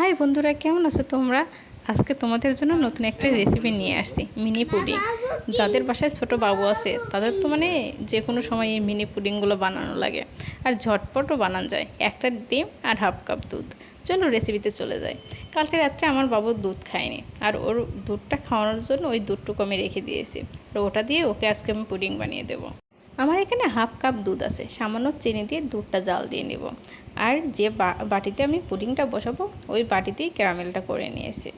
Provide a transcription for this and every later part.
High বন্ধুরা, কেমন আছো তোমরা? আজকে তোমাদের জন্য নতুন একটা রেসিপি নিয়ে আসছি মিনি পুডিং যাদের বাসায় ছোট বাবু আছে, তাদের তো মানে যে কোনো সময় এই মিনি পুডিংগুলো বানানো লাগে। আর ঝটপটও বানানো যায়, একটা ডিম আর হাফ কাপ দুধ। চলো রেসিপিতে চলে যাই। কালকে রাত্রে আমার বাবু দুধ খায়নি, আর ওর দুধটা খাওয়ানোর জন্য ওই দুধটুকু আমি রেখে দিয়েছি। ওটা দিয়ে ওকে আজকে আমি পুডিং বানিয়ে দেবো। আমার এখানে হাফ কাপ দুধ আছে, সামান্য চিনি দিয়ে দুধটা জাল দিয়ে নেব। আর যে বাটিতে আমি পুডিংটা বসাবো, ওই বাটিতেই ক্যারামেলটা করে নিয়েছি।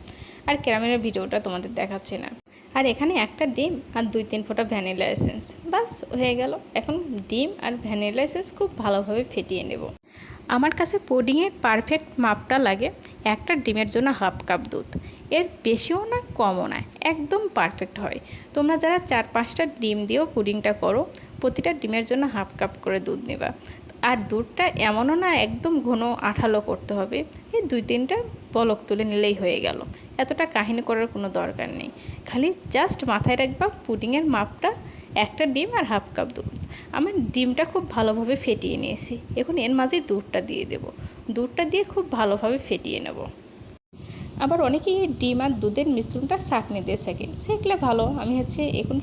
আর ক্যারামেলের ভিডিওটা তোমাদের দেখাচ্ছি না। আর এখানে একটা ডিম আর দুই তিন ফোঁটা ভ্যানিলা এসেন্স। বাস, হয়ে গেল। এখন ডিম আর ভ্যানিলা এসেন্স খুব ভালোভাবে ফেটিয়ে নেব। আমার কাছে পুডিংয়ের পারফেক্ট মাপটা লাগে একটা ডিমের জন্য হাফ কাপ দুধ। এর বেশিও না, কমও না, একদম পারফেক্ট হয়। তোমরা যারা চার পাঁচটা ডিম দিয়েও পুডিংটা করো প্রতিটা ডিমের জন্য হাফ কাপ করে দুধ নেবা। আর দুধটা এমনও না একদম ঘন আঠালো করতে হবে। এই দুই তিনটা বলক তুলে নিলেই হয়ে গেল। এতটা কাহিনী করার কোনো দরকার নেই। খালি জাস্ট মাথায় রাখবা পুডিংয়ের মাপটা একটা ডিম আর হাফ কাপ দুধ। আমার ডিমটা খুব ভালোভাবে ফেটিয়ে নিয়েছি। এখন এর মাঝে দুধটা দিয়ে দেব। দুধটা দিয়ে খুব ভালোভাবে ফেটিয়ে নেব। আবার অনেকেই এই ডিম আর দুধের মিশ্রণটা ছাঁকনি দিয়ে সেকে সেকলে ভালো, আমি হচ্ছে এখন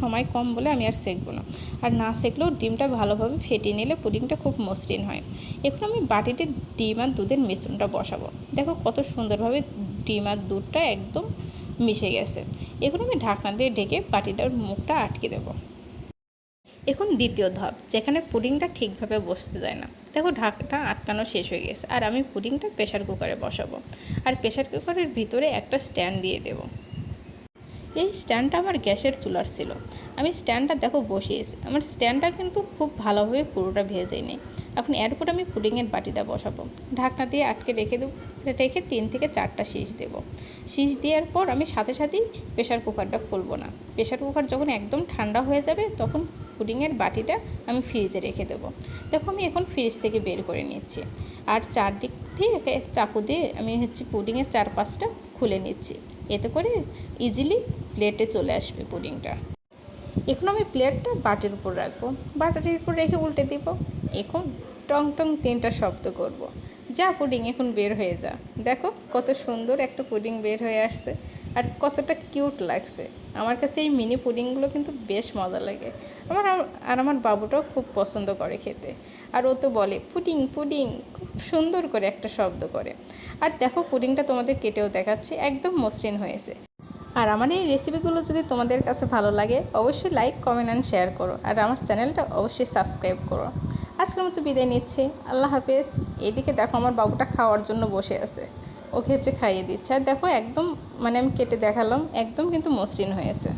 সময় কম বলে আমি আর সেকবো না। আর না সেকলেও ডিমটা ভালোভাবে ফেটিয়ে নিলে পুডিংটা খুব মসৃণ হয়। এখন আমি বাটিতে ডিম আর দুধের মিশ্রণটা বসাবো। দেখো কত সুন্দরভাবে ডিম আর দুধটা একদম মিশে গেছে। এখন আমি ঢাকনা দিয়ে ঢেকে বাটিটার মুখটা আটকে দেবো। এখন দ্বিতীয় ধাপ, যেখানে পুডিংটা ঠিকভাবে বসতে যায় না। দেখো ঢাকটা আটকানো শেষ হয়ে গেছে, আর আমি পুডিংটা প্রেশার কুকারে বসাবো। আর প্রেশার কুকারের ভিতরে একটা স্ট্যান্ড দিয়ে দেব। এই স্ট্যান্ডটা আমার গ্যাসের চুলার ছিল। আমি স্ট্যান্ডটা দেখো বসিয়েছি। আমার স্ট্যান্ডটা কিন্তু খুব ভালোভাবে পুরোটা ভেজেনি এখন এরপর আমি পুডিংয়ের বাটিটা বসাবো। ঢাকনা দিয়ে আটকে রেখে দেবো, রেখে তিন থেকে চারটা শীষ দেবো। শীষ দেওয়ার পর আমি সাথে সাথেই প্রেশার কুকারটা খুলবো না। প্রেশার কুকার যখন একদম ঠান্ডা হয়ে যাবে, তখন পুডিংয়ের বাটিটা আমি ফ্রিজে রেখে দেবো। দেখো আমি এখন ফ্রিজ থেকে বের করে নিচ্ছি। আর চারদিক থেকে চাকু দিয়ে আমি হচ্ছে পুডিংয়ের চার পাঁচটা খুলে নিচ্ছি। এতে করে ইজিলি প্লেটে চলে আসবে পুডিংটা। এখন আমি প্লেটটা বাটির উপর রাখব। বাটির উপর রেখে উল্টে দিব। এখন টং টং তিনটা শব্দ করব। যা পুডিং এখন বের হয়ে যা। দেখো কত সুন্দর একটা পুডিং বের হয়ে আসছে আর কতটা কিউট লাগছে। আমার কাছে এই মিনি পুডিংগুলো কিন্তু বেশ মজা লাগে। আমার আর আমার বাবুটাও খুব পছন্দ করে খেতে। আর ও তো বলে পুডিং পুডিং খুব সুন্দর করে একটা শব্দ করে। আর দেখো পুডিংটা তোমাদের কেটেও দেখাচ্ছে, একদম মসৃণ হয়েছে। আর আমার এই রেসিপিগুলো যদি তোমাদের কাছে ভালো লাগে, অবশ্যই লাইক কমেন্ট অ্যান্ড শেয়ার করো। আর আমার চ্যানেলটা অবশ্যই সাবস্ক্রাইব করো। আজকের মতো বিদায় নিচ্ছি। আল্লাহ হাফেজ। এদিকে দেখো আমার বাবুটা খাওয়ার জন্য বসে আছে। ওকে হচ্ছে খাইয়ে দিচ্ছে। আর দেখো একদম মানে আমি কেটে দেখালাম, একদম কিন্তু মসৃণ হয়েছে